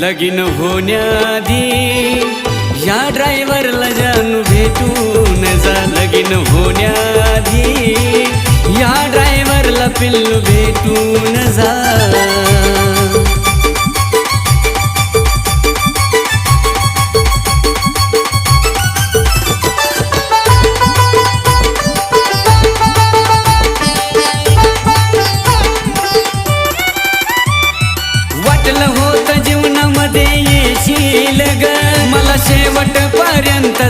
लगीन होण्याआधी या ड्रायव्हरला जानू भेटून जा. लगीन होण्याआधी या ड्रायव्हरला पिल्लू भेटून बदल होत जीवनामध्ये येशील ग. मला शेवट पर्यंत